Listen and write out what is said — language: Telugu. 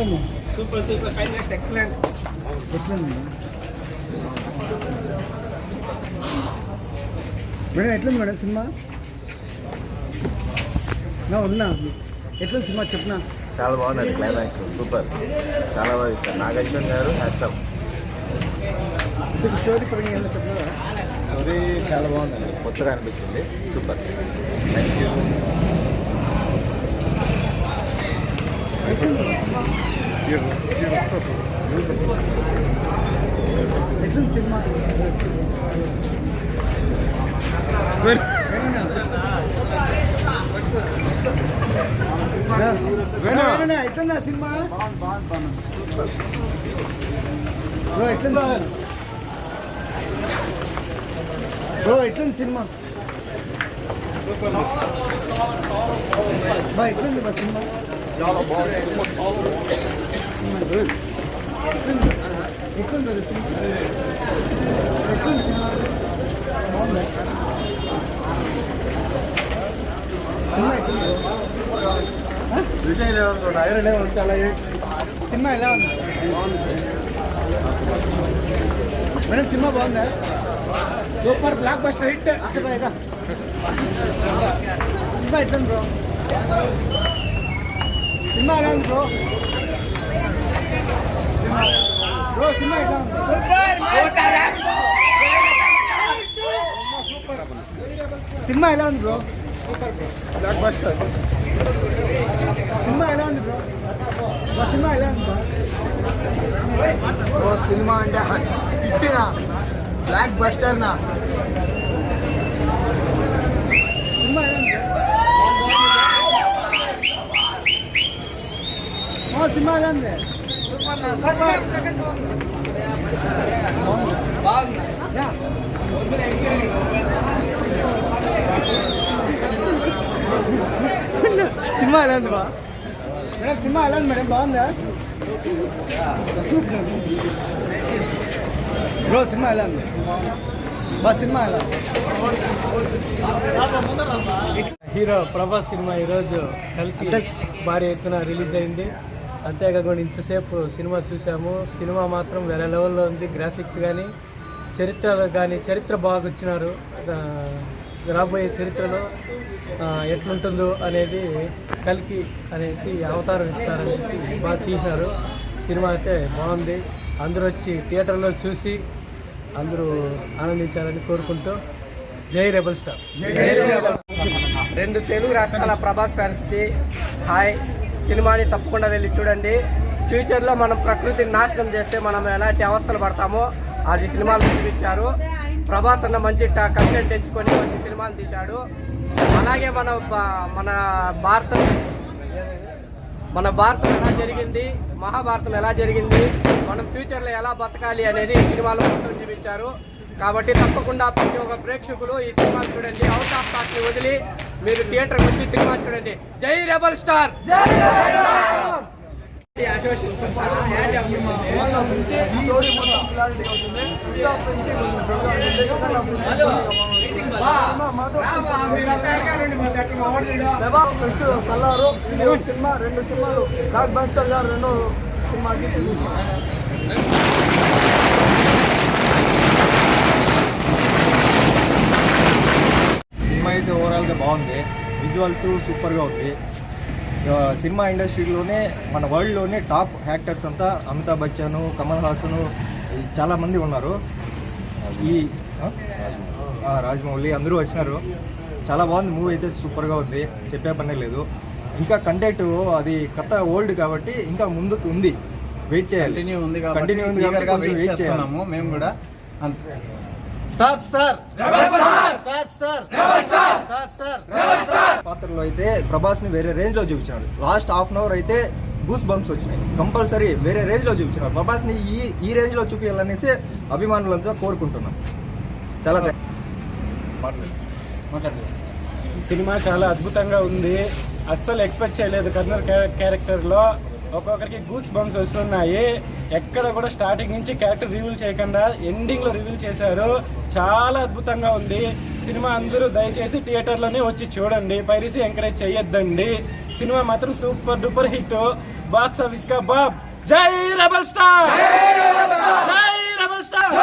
ఎట్లుంది super super five minutes excellent ఎట్లుంది మేడం ఎట్లుంది మేడం సినిమా? నా ఉన్నా ఎట్లుంది సినిమా చెప్పనా? చాలా బాగుంది క్లైమాక్స్ సూపర్ చాలా బాగా ఇస్తారు నాగేశ్వర్ గారు హ్యాట్సప్ స్టోరీ పరంగా స్టోరీ చాలా బాగుందండి కొత్తగా అనిపించింది. సూపర్ థ్యాంక్ యూ సినిమా? వేణా ఎట్లుందా సినిమా బ్రో ఎట్లుందా బ్రో ఎట్లుంది సినిమా బా ఎట్లుంది బా సినిమా చాలా బాగుంది సూపర్ చాలా ఎట్లుంది ఎట్లుంది అది సినిమా ఎట్లుంది సినిమా సినిమా? సినిమా ఎలా ఉంది మేడం సినిమా బాగుందా సూపర్ బ్లాక్ బస్టర్ హిట్ అక్కడ. సినిమా ఎట్లుంది బ్రో సినిమా ఎలా ఉంది బ్రో సినిమా సినిమా బ్రో బ్లాక్ బస్టర్ సినిమా ఎలా ఉంది బ్రో సినిమా ఎలా ఉంది బ్రో సినిమా అంటే హిట్నా బ్లాక్ బస్టర్ నా ఎలా ఉంది బ్రో? ఓ, సినిమా ఎలా ఉంది బా? మేడం సినిమా ఎలా ఉంది మేడం? బాగుందా? బ్రో సినిమా ఎలా ఉంది బా సినిమా ఎలా? హీరో ప్రభాస్ సినిమా ఈరోజు కలికి భారీ ఎత్తున రిలీజ్ అయింది. అంతేకాకుండా ఇంతసేపు సినిమా చూసాము. సినిమా మాత్రం వేరే లెవెల్లో ఉంది. గ్రాఫిక్స్ కానీ చరిత్ర కానీ చరిత్ర బాగా వచ్చినారు రాబోయే చరిత్రలో ఎట్లుంటుందో అనేది కలికి అనేసి అవతారం ఇస్తారనేసి బాగా తీసినారు. సినిమా అయితే బాగుంది. అందరూ వచ్చి థియేటర్లో చూసి అందరూ ఆనందించాలని కోరుకుంటూ జై రెబల్ స్టార్. రెండు తెలుగు రాష్ట్రాల ప్రభాస్ ఫ్యాన్స్కి హాయ్. సినిమాని తప్పకుండా వెళ్ళి చూడండి. ఫ్యూచర్లో మనం ప్రకృతిని నాశనం చేస్తే మనం ఎలాంటి అవస్థలు పడతామో అది సినిమాలు చూపించారు. ప్రభాస్ అన్న మంచి కంటెంట్ ఎంచుకొని మంచి సినిమాలు తీశాడు. అలాగే మన మన భారతం మన భారతం ఎలా జరిగింది? మహాభారతం ఎలా జరిగింది? మనం ఫ్యూచర్లో ఎలా బతకాలి అనేది సినిమాలో మొత్తం చూపించారు. కాబట్టి తప్పకుండా ప్రతి ఒక్క ప్రేక్షకులు ఈ సినిమా చూడండి. అవుట్ ఆఫ్ వదిలి మీరు థియేటర్కి వచ్చి సినిమా చూడండి. జై రెబల్ స్టార్. కల్లారు సినిమా రెండు సినిమాలు బ్లాక్ బస్టర్ గారు రెండు సినిమాకి సినిమా అయితే ఓవరాల్గా బాగుంది. విజువల్స్ సూపర్గా ఉంది. సినిమా ఇండస్ట్రీలోనే మన వరల్డ్లోనే టాప్ యాక్టర్స్ అంతా అమితాబ్ బచ్చన్ కమల్ హాసన్ చాలా మంది ఉన్నారు. ఈ రాజమౌళి అందరూ వచ్చినారు. చాలా బాగుంది మూవీ అయితే సూపర్గా ఉంది. చెప్పే పనే లేదు. ఇంకా కంటెంట్ అది కొత్త ఓల్డ్ కాబట్టి ఇంకా ముందుకు ఉంది. వెయిట్ చేయాలి. కంటిన్యూ ఉంది కాబట్టి వెయిట్ చేస్తున్నాము. మేము కూడా అంతే. Star star. Star star. Star star. పాత్రలో అయితే ప్రభాస్ని వేరే రేంజ్లో చూపించారు. లాస్ట్ హాఫ్ అన్ అవర్ అయితే గూస్ బంప్స్ వచ్చినాయి. కంపల్సరీ వేరే రేంజ్లో చూపించారు. ప్రభాస్ని ఈ ఈ రేంజ్లో చూపించాలనేసి అభిమానులంతా కోరుకుంటున్నాం. చాలా సినిమా చాలా అద్భుతంగా ఉంది. అస్సలు ఎక్స్పెక్ట్ చేయలేదు. కర్నర్ క్యారెక్టర్లో ఒక్కొక్కరికి గూస్ బంప్స్ వస్తున్నాయి. ఎక్కడ కూడా స్టార్టింగ్ నుంచి క్యారెక్టర్ రివీల్ చేయకుండా ఎండింగ్లో రివీల్ చేశారు. చాలా అద్భుతంగా ఉంది. సినిమా అందరూ దయచేసి థియేటర్లోనే వచ్చి చూడండి. పైరసీ ఎంకరేజ్ చేయొద్దండి. సినిమా మాత్రం super duper hit box office కా బాబ్. జై రెబల్ స్టార్! జై రెబల్ స్టార్!